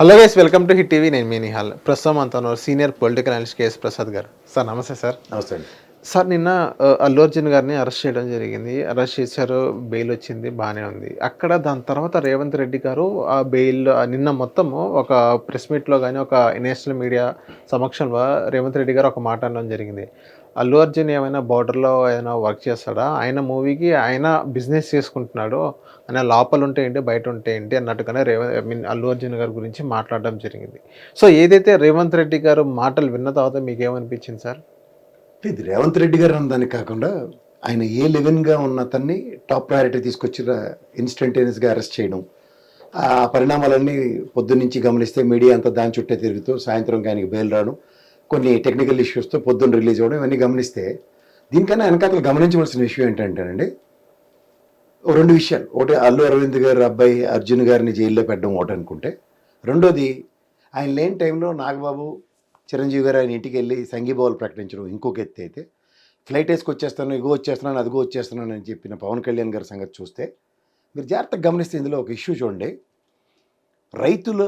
Hello guys welcome to hit TV. నేను మీ నిహాల్. ప్రస్తుతం అంతా senior political analyst KS Prasad garu. Sir నమస్తే సార్. నమస్తే అండి. సార్ నిన్న అల్లు అర్జున్ గారిని అరెస్ట్ చేయడం జరిగింది. అరెస్ట్ చేశారు బెయిల్ వచ్చింది బాగానే ఉంది. అక్కడ దాని తర్వాత రేవంత్ రెడ్డి గారు ఆ బెయిల్ నిన్న మొత్తము ఒక ప్రెస్ మీట్లో కానీ ఒక నేషనల్ మీడియా సమక్షంలో రేవంత్ రెడ్డి గారు ఒక మాట అనడం జరిగింది. అల్లు అర్జున్ ఏమైనా బార్డర్లో ఏమైనా వర్క్ చేస్తాడా? ఆయన మూవీకి ఆయన బిజినెస్ చేసుకుంటున్నాడు. ఆయన లోపల ఉంటే ఏంటి బయట ఉంటే ఏంటి అన్నట్టుగానే రేవంత్ ఐ మీన్ అల్లు అర్జున్ గారి గురించి మాట్లాడడం జరిగింది. సో ఏదైతే రేవంత్ రెడ్డి గారు మాటలు విన్న తర్వాత మీకు ఏమనిపించింది సార్? ఇది రేవంత్ రెడ్డి గారు అన్నదానికి కాకుండా ఆయన ఏ లెవెన్గా ఉన్న అతన్ని టాప్ ప్రయారిటీ తీసుకొచ్చిన ఇన్స్టంటేనియస్గా అరెస్ట్ చేయడం. ఆ పరిణామాలన్నీ పొద్దున్నుంచి గమనిస్తే మీడియా అంతా దాని చుట్టే తిరుగుతూ సాయంత్రం ఆయనకి బెయిల్ రావడం కొన్ని టెక్నికల్ ఇష్యూస్తో పొద్దున్న రిలీజ్ అవ్వడం ఇవన్నీ గమనిస్తే దీనికన్నా వెనకాతలు గమనించవలసిన విషయం ఏంటంటేనండి ఓ రెండు విషయాలు. ఒకటి అల్లు అరవింద్ గారు అబ్బాయి అర్జున్ గారిని జైల్లో పెట్టడం ఒకటి అనుకుంటే. రెండోది ఆయన లేని టైంలో నాగబాబు చిరంజీవి గారు ఆయన ఇంటికి వెళ్ళి సంఘీభావాలు ప్రకటించడం ఇంకొక ఎత్తి అయితే ఫ్లైట్ వేసుకు వచ్చేస్తాను ఇగో వచ్చేస్తున్నాను అదిగో వచ్చేస్తున్నాను అని చెప్పిన పవన్ కళ్యాణ్ గారి సంగతి చూస్తే మీరు జాగ్రత్తగా గమనిస్తే ఇందులో ఒక ఇష్యూ చూడండి. రైతుల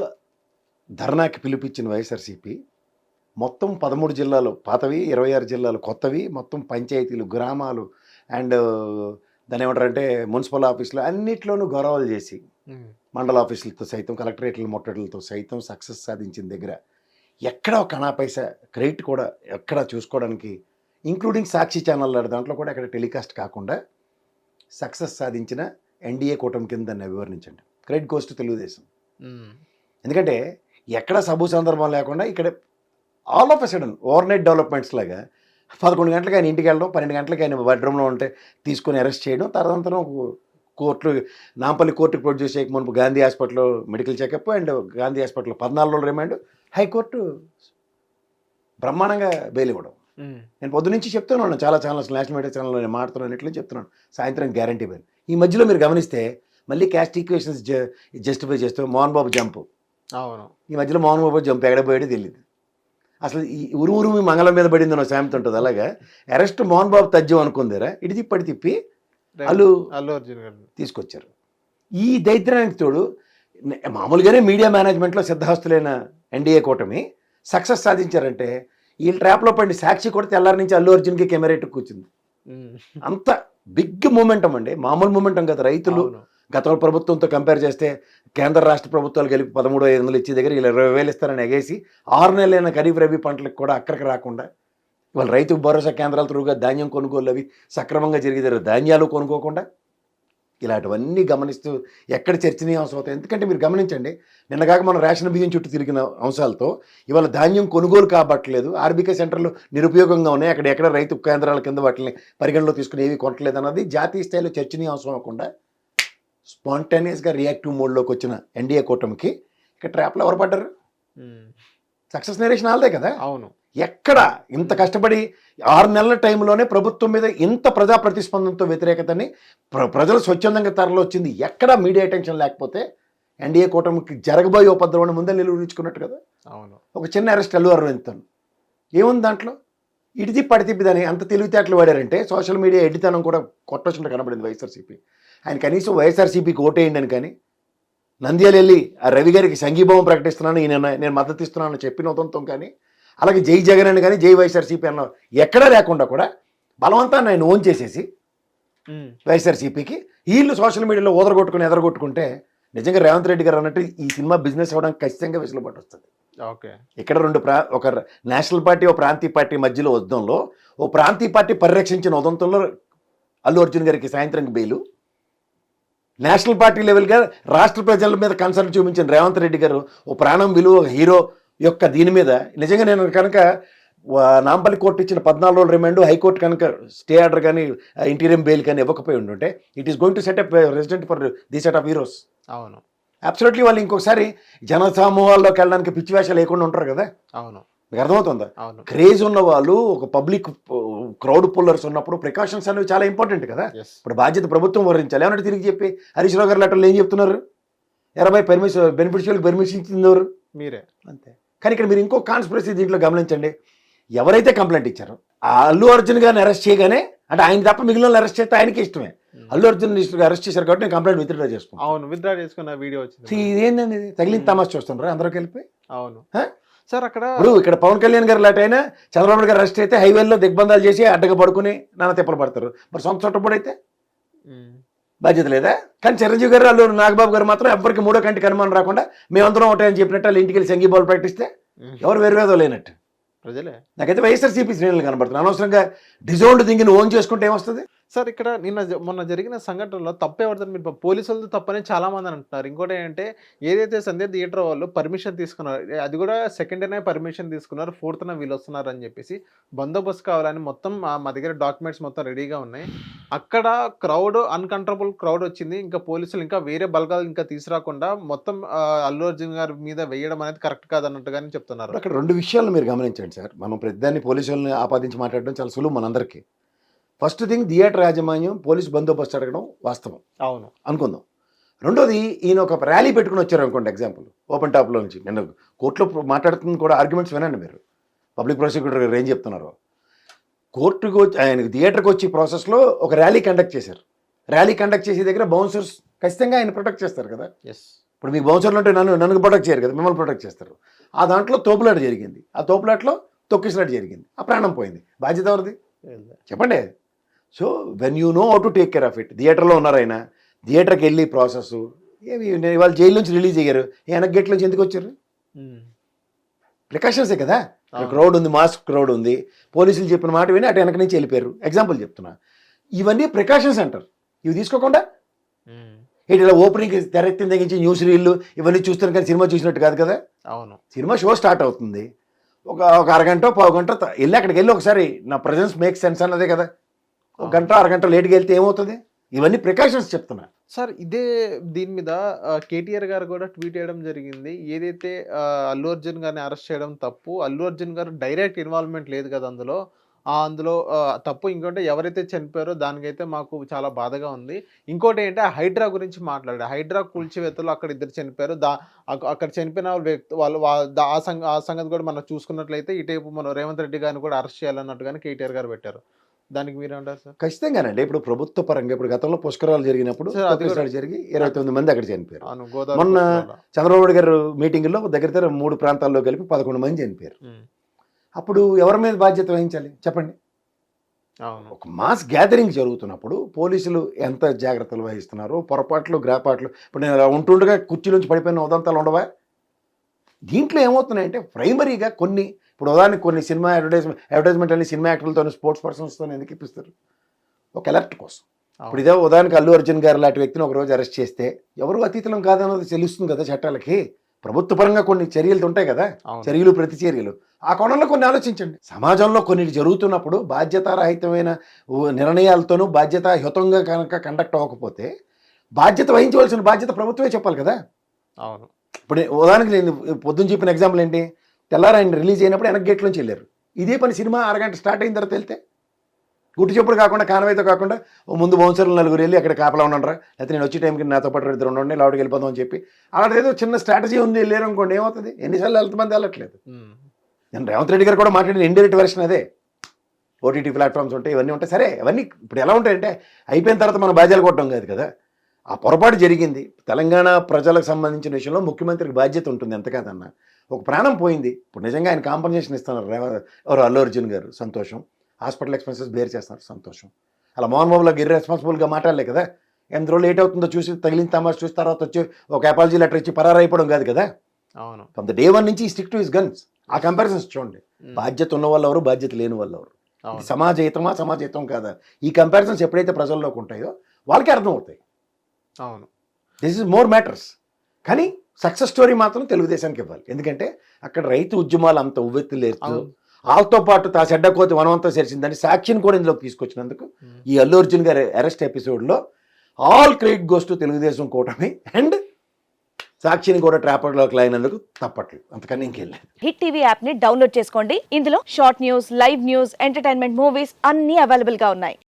ధర్నాకి పిలిపించిన వైఎస్ఆర్సీపీ మొత్తం పదమూడు జిల్లాలు పాతవి ఇరవై ఆరు జిల్లాలు కొత్తవి మొత్తం పంచాయతీలు గ్రామాలు అండ్ దాని ఏమంటారంటే మున్సిపల్ ఆఫీసులు అన్నిట్లోనూ గౌరవాలు చేసి మండల ఆఫీసులతో సైతం కలెక్టరేట్ల ముట్టడిలతో సైతం సక్సెస్ సాధించిన దగ్గర ఎక్కడ ఒక అనా పైసా క్రెడిట్ కూడా ఎక్కడ చూసుకోవడానికి ఇంక్లూడింగ్ సాక్షి ఛానల్ దాంట్లో కూడా ఎక్కడ టెలికాస్ట్ కాకుండా సక్సెస్ సాధించిన ఎన్డీఏ కూటమి కింద దాన్ని వివరించండి. Credit goes to Telugu Desam. ఎందుకంటే ఎక్కడ సబు సందర్భం లేకుండా ఇక్కడ all of a sudden overnight developments లాగా పదకొండు గంటలకు ఆయన ఇంటికి వెళ్ళడం పన్నెండు గంటలకు ఆయన బెడ్రూమ్లో ఉంటే తీసుకొని అరెస్ట్ చేయడం తర్వాత కోర్టులు నాంపల్లి కోర్టుకు ప్రొడ్యూస్ చేయక మునుపు గాంధీ హాస్పిటల్లో మెడికల్ చెకప్ అండ్ గాంధీ హాస్పిటల్లో పద్నాలుగు రోజులు రిమాండ్ హైకోర్టు బ్రహ్మాండంగా బెయిల్ ఇవ్వడం. నేను పొద్దు నుంచి చెప్తూనే ఉన్నాను చాలా ఛానల్స్ నేషనల్ మీడియా ఛానల్లో నేను మాట్లాడుతున్నాను ఇట్లా చెప్తున్నాను సాయంత్రం గ్యారంటీ బెయిల్ ఈ మధ్యలో మీరు గమనిస్తే మళ్ళీ క్యాస్ట్ ఈక్వేషన్స్ జస్టిఫై చేస్తూ మోహన్ బాబు జంప్ అవును. ఈ మధ్యలో మోహన్ బాబు జంప్ ఎక్కడ పోయాడో తెలియదు అసలు ఈ ఉరు ఉరుమి మంగళం మీద పడింది నా సామెత ఉంటుంది అలాగా. అరెస్ట్ మోహన్ బాబు తజ్జం అనుకుందిరా. ఇటు తిప్పి అటు తిప్పి అల్లు అల్లు అర్జున్ గారు. తీసుకొచ్చారు. ఈ దైత్యానికి తోడు మామూలుగానే మీడియా మేనేజ్మెంట్లో సిద్ధహస్తులైన ఎన్డీఏ కూటమి సక్సెస్ సాధించారంటే ఈ ట్రాప్లో పడి సాక్షి కూడా తెల్లారి నుంచి అల్లు అర్జున్కి కెమెరా కూర్చుంది. అంత బిగ్ మూమెంటం అండి. మామూలు మూమెంటం కదా. రైతులు. గత ప్రభుత్వంతో కంపేర్ చేస్తే కేంద్ర రాష్ట్ర ప్రభుత్వాలు కలిపి పదమూడు ఐదు వందలు ఇచ్చే దగ్గర ఇలా ఇరవై వేలు ఇస్తారని ఎగేసి ఆరు నెలలైన ఖరీఫ్ రబీ పంటలకు కూడా అక్కడికి రాకుండా వాళ్ళు రైతు భరోసా కేంద్రాల త్రూగా ధాన్యం కొనుగోలు అవి సక్రమంగా జరిగేదారు. ధాన్యాలు కొనుక్కోకుండా ఇలాంటివన్నీ గమనిస్తూ ఎక్కడ చర్చనీయాంశం అవుతాయి ఎందుకంటే మీరు గమనించండి నిన్నగాక మనం రేషన్ బియ్యం చుట్టూ తిరిగిన అంశాలతో ఇవాళ ధాన్యం కొనుగోలు కాబట్టలేదు. ఆర్బీకే సెంటర్లు నిరుపయోగంగా ఉన్నాయి. అక్కడ ఎక్కడ రైతు కేంద్రాల కింద వాటిని పరిగణలో తీసుకుని ఏవి కొనట్లేదు అన్నది జాతీయ స్థాయిలో చర్చనీయాంశం అవ్వకుండా స్పాంటేనియస్గా రియాక్టివ్ మోడ్లోకి వచ్చిన ఎన్డీఏ కూటమికి ఇక్కడ ట్రాప్లో ఎవరు పడ్డారు. సక్సెస్ నేరేషన్ వాళ్ళదే కదా? అవును. ఎక్కడ ఇంత కష్టపడి ఆరు నెలల టైంలోనే ప్రభుత్వం మీద ఇంత ప్రజా ప్రతిస్పందనతో వ్యతిరేకతని ప్ర ప్రజలు స్వచ్ఛందంగా తరలి వచ్చింది. ఎక్కడ మీడియా అటెన్షన్ లేకపోతే ఎన్డీఏ కూటమికి జరగబోయే ఉపద్రవాన్ని ముందే నిలువరించుకున్నట్టు కదా? అవును. ఒక చిన్న అరెస్ట్ అల్లు అరవింద్ ఏముంది దాంట్లో? తిప్పి దాన్ని అంత తెలివితేటలు వాడారంటే సోషల్ మీడియా ఎడ్డితనం కూడా కొట్టొచ్చుంటే కనబడింది వైఎస్ఆర్సీపీ. ఆయన కనీసం వైఎస్ఆర్సీపీకి ఓటేయండి అని కానీ నంద్యాల వెళ్ళి ఆ రవి గారికి సంఘీభావం ప్రకటిస్తున్నాను ఈయన నేను మద్దతు ఇస్తున్నాను చెప్పిన ఉదంతం కానీ అలాగే జై జగన్ అని కానీ జై వైఎస్ఆర్సీపీ అన్న ఎక్కడా లేకుండా కూడా బలవంతాన్ని ఆయన ఓన్ చేసేసి. వైఎస్ఆర్సీపీకి వీళ్ళు సోషల్ మీడియాలో ఓదరగొట్టుకుని ఎదరగొట్టుకుంటే నిజంగా రేవంత్ రెడ్డి గారు అన్నట్టు ఈ సినిమా బిజినెస్ అవ్వడానికి ఖచ్చితంగా వెసులుబాటు వస్తుంది. ఓకే. ఇక్కడ రెండు ప్రా ఒక నేషనల్ పార్టీ ఓ ప్రాంతీయ పార్టీ మధ్యలో ఉద్దంలో ఓ ప్రాంతీయ పార్టీ పరిరక్షించిన ఉదంతంలో అల్లు అర్జున్ గారికి సాయంత్రం బెయిలు. నేషనల్ పార్టీ లెవెల్గా రాష్ట్ర ప్రజల మీద కన్సర్న్ చూపించిన రేవంత్ రెడ్డి గారు ఓ ప్రాణం విలువ ఒక హీరో యొక్క దీని మీద. నిజంగా నేను కనుక నాంపల్లి కోర్టు ఇచ్చిన పద్నాలుగు రోజుల రిమాండ్ హైకోర్టు కనుక స్టే ఆర్డర్ కానీ ఇంటీరియం బెయిల్ కానీ ఇవ్వకపోయి ఉండుంటే it is going to set up resident for the set of heroes అవును. అబ్సల్యూట్లీ వాళ్ళు ఇంకొకసారి జన సమూహాల్లోకి వెళ్ళడానికి పిచ్చి వేషాలు లేకుండా ఉంటారు కదా. అవును. మీకు అర్థమవుతుందా? క్రేజ్ ఉన్న వాళ్ళు ఒక పబ్లిక్ క్రౌడ్ పుల్లర్స్ ఉన్నప్పుడు ప్రికాషన్స్ అనేవి చాలా ఇంపార్టెంట్ కదా? ఇప్పుడు బాధ్యత ప్రభుత్వం వహించాలి. ఏమన్నా తిరిగి చెప్పి హరీష్ రావు గారు లెటర్లు ఏం చెప్తున్నారు? ఎనభై పర్మిషన్ బెనిఫిషియల్ పర్మిషన్ ఇచ్చింది ఎవరు మీరే. అంతే. కానీ ఇక్కడ మీరు ఇంకో కాన్స్పిరసీ దీంట్లో గమనించండి. ఎవరైతే కంప్లైంట్ ఇచ్చారో ఆ అల్లు అర్జున్ గారిని అరెస్ట్ చేయగానే అంటే ఆయన తప్ప మిగిలిన అరెస్ట్ చేస్తే ఆయనకి ఇష్టమే. అల్లు అర్జున్ అరెస్ట్ చేశారు కాబట్టి నేను కంప్లైంట్ విత్డ్రా చేసుకున్నాను. అవును విత్డ్రా చేసుకున్న వీడియో వచ్చింది. ఇదేంటండి ఇది? తగిలిన తమాష చూస్తుండ్రా అందరూ కలిపి? అవును? సార్ అక్కడ ఇప్పుడు ఇక్కడ పవన్ కళ్యాణ్ గారు లాట్ అయినా చంద్రబాబు గారు అరెస్ట్ అయితే హైవేలో దిగ్బంధాలు చేసి అడ్డగా పడుకుని నాన్న తిప్పలు పడతారు. మరి సొంత చుట్టప్పుడు అయితే. బాధ్యత లేదా? కానీ చిరంజీవి గారు అల్లు నాగబాబు గారు మాత్రం ఎవరికి మూడో కంటికి అనుమానం రాకుండా మేమందరం ఒకటే చెప్పినట్టు వాళ్ళ ఇంటికి వెళ్ళి సంగీ బాల్ ప్రాక్టిస్తే. ఎవరు వేరు వేదో లేనట్టు. ప్రజలే. నాకైతే వైఎస్ఆర్సీపీ శ్రేణులు కనబడుతుంది అనవసరంగా డిజోల్డ్ దింగిని ఓన్ చేసుకుంటే ఏమొస్తుంది? సార్ ఇక్కడ నిన్న జ- మొన్న జరిగిన సంఘటనలో తప్పు మీరు? పోలీసులతో తప్పని చాలామంది అంటున్నారు. ఇంకోటి ఏంటంటే ఏదైతే సంధ్య థియేటర్ వాళ్ళు పర్మిషన్ తీసుకున్నారు అది కూడా సెకండ్ డేనే పర్మిషన్ తీసుకున్నారు ఫోర్త్ వీళ్ళు వస్తున్నారు అని చెప్పేసి బందోబస్తు కావాలని మొత్తం మా దగ్గర డాక్యుమెంట్స్ మొత్తం రెడీగా ఉన్నాయి. అక్కడ క్రౌడ్ అన్కంట్రోలబుల్ క్రౌడ్ వచ్చింది. ఇంకా పోలీసులు ఇంకా వేరే బలగాలు ఇంకా తీసుకురాకుండా మొత్తం అల్లు అర్జున్ గారి మీద వేయడం అనేది కరెక్ట్ కాదన్నట్టుగానే చెప్తున్నారు. అక్కడ రెండు విషయాలు మీరు గమనించండి సార్. మనం ప్రతిదాన్ని పోలీసులను ఆపాదించి మాట్లాడడం చాలా సులువు మనందరికీ. ఫస్ట్ థింగ్ థియేటర్ యాజమాన్యం పోలీస్ బందోబస్తు అడగడం వాస్తవం. అవును. అనుకుందాం. రెండోది ఈయన ఒక ర్యాలీ పెట్టుకుని వచ్చారు అనుకోండి ఎగ్జాంపుల్. ఓపెన్ టాప్లో నుంచి. నేను కోర్టులో మాట్లాడుతుంది కూడా ఆర్గ్యుమెంట్స్ వినండి మీరు. పబ్లిక్ ప్రాసిక్యూటర్ గారు ఏం చెప్తున్నారు. కోర్టుకు వచ్చి ఆయన థియేటర్కి వచ్చి ప్రాసెస్లో ఒక ర్యాలీ కండక్ట్ చేశారు. ర్యాలీ కండక్ట్ చేసే దగ్గర బౌన్సర్స్ ఖచ్చితంగా ఆయన ప్రొటెక్ట్ చేస్తారు కదా. ఎస్ ఇప్పుడు మీకు బౌన్సర్లు అంటే నన్ను నన్ను ప్రొటెక్ట్ చేయరు కదా మిమ్మల్ని ప్రొటెక్ట్ చేస్తారు. ఆ దాంట్లో తోపులాట జరిగింది. ఆ తోపులాట్లో తొక్కిసలాట జరిగింది. ఆ ప్రాణం పోయింది. బాధ్యత ఎవరిది? చెప్పండి. So when you know how to take care of it థియేటర్లో ఉన్నారు ఆయన థియేటర్కి వెళ్ళి ప్రాసెస్ ఏమి వాళ్ళు జైలు నుంచి రిలీజ్ అయ్యారు వెనక్ గేట్ నుంచి ఎందుకు వచ్చారు? ప్రికాషన్సే కదా. క్రౌడ్ ఉంది మాస్క్ క్రౌడ్ ఉంది. పోలీసులు చెప్పిన మాట విని అటు వెనక నుంచి వెళ్ళిపోయారు. ఎగ్జాంపుల్ చెప్తున్నా. ఇవన్నీ ప్రికాషన్స్ అంటారు. ఇవి తీసుకోకుండా? ఇటు ఇలా ఓపెనింగ్ తెరెత్తిన దగ్గర నుంచి న్యూస్ రీల్లు ఇవన్నీ చూస్తున్నారు కానీ సినిమా చూసినట్టు కాదు కదా? అవును. సినిమా షో స్టార్ట్ అవుతుంది. ఒక ఒక అరగంట పావు గంట వెళ్ళి అక్కడికి వెళ్ళి ఒకసారి నా ప్రజెన్స్ మేక్ సెన్స్ అన్నదే కదా? ఒక గంట అరగంట లేట్గా వెళ్తే ఏమవుతుంది? ఇవన్నీ ప్రికాషన్స్ చెప్తున్నా. సార్ ఇదే దీని మీద కేటీఆర్ గారు కూడా ట్వీట్ చేయడం జరిగింది. ఏదైతే అల్లు అర్జున్ గారిని అరెస్ట్ చేయడం తప్పు అల్లు అర్జున్ గారు డైరెక్ట్ ఇన్వాల్వ్మెంట్ లేదు కదా అందులో. అందులో తప్పు ఇంకోటి ఎవరైతే చనిపోయారో దానికైతే మాకు చాలా బాధగా ఉంది. ఇంకోటి ఏంటంటే హైడ్రా గురించి మాట్లాడారు. హైడ్రా కూల్చివేతలు అక్కడ ఇద్దరు చనిపోయారు. దా అక్కడ చనిపోయిన వాళ్ళ వ్యక్తి వాళ్ళు ఆ ఆ సంగతి కూడా మనం చూసుకున్నట్లయితే ఇటేపు మనం రేవంత్ రెడ్డి గారిని కూడా అరెస్ట్ చేయాలన్నట్టుగానే కేటీఆర్ గారు పెట్టారు. దానికి మీరేమంటారు సార్? ఖచ్చితంగానండి. ఇప్పుడు ప్రభుత్వ పరంగా ఇప్పుడు గతంలో పుష్కరాలు జరిగినప్పుడు జరిగి ఇరవై తొమ్మిది మంది అక్కడ చనిపోయారు. మొన్న. చంద్రబాబు గారు మీటింగ్లో దగ్గర దగ్గర మూడు ప్రాంతాల్లో కలిపి పదకొండు మంది చనిపోయారు. అప్పుడు ఎవరి మీద బాధ్యత వహించాలి? చెప్పండి. ఒక మాస్ గ్యాదరింగ్ జరుగుతున్నప్పుడు పోలీసులు ఎంత జాగ్రత్తలు వహిస్తున్నారు పొరపాట్లు గ్రాపాట్లు. ఇప్పుడు నేను అలా ఉంటుండగా కుర్చీలోంచి పడిపోయిన ఉదంతాలు ఉండవా? దీంట్లో ఏమవుతున్నాయంటే ప్రైమరీగా కొన్ని ఇప్పుడు ఉదాహరణకి కొన్ని సినిమా అడ్వర్టైజ్మెంట్ అడ్వర్టైజ్మెంట్ అని సినిమా యాక్టర్లతో స్పోర్ట్స్ పర్సన్స్తో ఎందుకు ఇప్పిస్తారు? ఒక అలర్ట్ కోసం. ఇప్పుడు ఇదే ఉదాహరణకి అల్లు అర్జున్ గారు లాంటి వ్యక్తిని ఒక రోజు అరెస్ట్ చేస్తే ఎవరు అతీతులం కాదన్నది తెలుస్తుంది కదా చట్టాలకి? ప్రభుత్వ పరంగా కొన్ని చర్యలు ఉంటాయి కదా? చర్యలు ప్రతి చర్యలు. ఆ కోణంలో కొన్ని ఆలోచించండి. సమాజంలో కొన్ని జరుగుతున్నప్పుడు బాధ్యతారహితమైన నిర్ణయాలతోనూ బాధ్యతాయుతంగా కనుక కండక్ట్ అవ్వకపోతే బాధ్యత వహించవలసిన బాధ్యత ప్రభుత్వమే చెప్పాలి కదా? అవును. ఇప్పుడు ఉదాహరణకి నేను పొద్దున్న చెప్పిన ఎగ్జాంపుల్ ఏంటి? తెల్లారు ఆయన రిలీజ్ అయినప్పుడు వెనక గేట్ నుంచి వెళ్ళారు. ఇదే పని సినిమా అరగంట స్టార్ట్ అయిన తర్వాత వెళ్తే? గుట్టు చెప్పుడు కాకుండా కానవైతే కాకుండా ముందు బౌన్సర్లు నలుగురు వెళ్ళి అక్కడ కాపలా ఉండరా లేకపోతే నేను వచ్చే టైంకి నాతో పాటు ఇద్దరు ఉండండి లోపలికి వెళ్ళిపోదాం అని చెప్పి. అక్కడ ఏదో చిన్న స్ట్రాటజీ ఉంది వెళ్ళారు అనుకోండి ఏమవుతుంది? ఎన్నిసార్లు ఎంతమంది వెళ్ళట్లేదు. నేను రేవంత్ రెడ్డి గారు కూడా మాట్లాడిన ఇండైరెక్ట్ వెర్షన్ అదే. ఓటీటీ ప్లాట్ఫామ్స్ ఉంటాయి ఇవన్నీ ఉంటాయి సరే అవన్నీ ఇప్పుడు ఎలా ఉంటాయంటే అయిపోయిన తర్వాత మనం బాధ్యాలు కొట్టడం కాదు కదా. ఆ పొరపాటు జరిగింది. తెలంగాణ ప్రజలకు సంబంధించిన విషయంలో ముఖ్యమంత్రికి బాధ్యత ఉంటుంది ఎంత కాదన్నా. ఒక ప్రాణం పోయింది. ఇప్పుడు నిజంగా ఆయన కాంపన్సేషన్ ఇస్తున్నారు. ఎవరు అల్లు అర్జున్ గారు? సంతోషం. హాస్పిటల్ ఎక్స్పెన్సెస్ బేర్ చేస్తున్నారు. సంతోషం. అలా మోహన్ బాబులకు ఇర్రెస్పాన్సిబుల్గా మాట్లాడలే కదా? ఎంత రోజులు లేట్ అవుతుందో చూసి తగిలిన తమాష చూసి తర్వాత వచ్చి ఒక అపాలజీ లెటర్ ఇచ్చి పరారైపోవడం కాదు కదా? అవును. ఫ్రమ్ ద డే వన్ నుంచి స్టిక్ టు హిస్ గన్స్ ఆ కంపారిజన్స్ చూడండి. ఉమ్, బాధ్యత ఉన్న వాళ్ళు ఎవరు బాధ్యత లేని వాళ్ళు ఎవరు? ఇది అవును. సమాజహితమా సమాజహితం కాదా? ఈ కంపారిజన్స్ ఎప్పుడైతే ప్రజల్లోకి ఉంటాయో వాళ్ళకి అర్థం అవుతాయి అవును. దిస్ ఇస్ మోర్ మ్యాటర్స్ కానీ సక్సెస్ స్టోరీ మాత్రం తెలుగుదేశానికి ఇవ్వాలి. ఎందుకంటే అక్కడ రైతు ఉద్యమాలు అంత ఉవ్వెత్తి లేదు. అవును. వాళ్ళతో పాటు తా చెడ్డ కోతి వనవంతా చేసిందని సాక్షిని కూడా ఇందులోకి తీసుకొచ్చినందుకు ఈ అల్లు అర్జున్ గారి అరెస్ట్ ఎపిసోడ్లో all credit goes to Telugudesam కూటమి అండ్ సాక్షిని కూడా ట్రాపర్లోకి లాగినందుకు తప్పట్లు అంతకన్నా ఇంకెళ్ళలేదు హిట్ టీవీ యాప్ని డౌన్లోడ్ చేసుకోండి. ఇందులో short news live news entertainment movies అన్ని అవైలబుల్గా ఉన్నాయి.